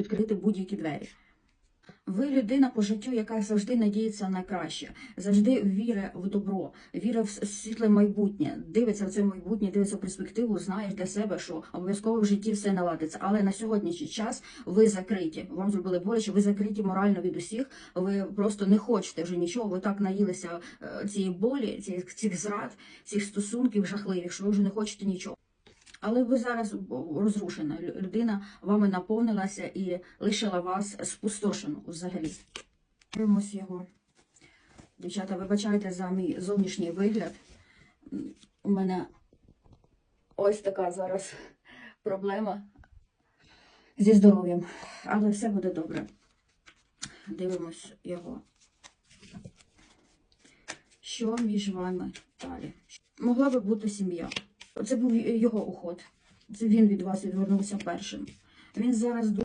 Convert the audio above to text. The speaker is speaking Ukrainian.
відкрити будь-які двері. Ви людина по життю, яка завжди надіється на краще, завжди вірить в добро, вірить в світле майбутнє, дивиться в це майбутнє, дивиться в перспективу, знає для себе, що обов'язково в житті все наладиться. Але на сьогоднішній час ви закриті. Вам зробили боляче, ви закриті морально від усіх. Ви просто не хочете вже нічого. Ви так наїлися е, цієї болі, цих, цих зрад, цих стосунків жахливих, що ви вже не хочете нічого. Але ви зараз розрушена. Людина вами наповнилася і лишила вас спустошену взагалі. Дивимось його. Дівчата, вибачайте за мій зовнішній вигляд. У мене ось така зараз проблема зі здоров'ям. Але все буде добре. Дивимось його. Що між вами далі? Могла би бути сім'я. Це був його уход. Це він від вас відвернувся першим. Він зараз ду-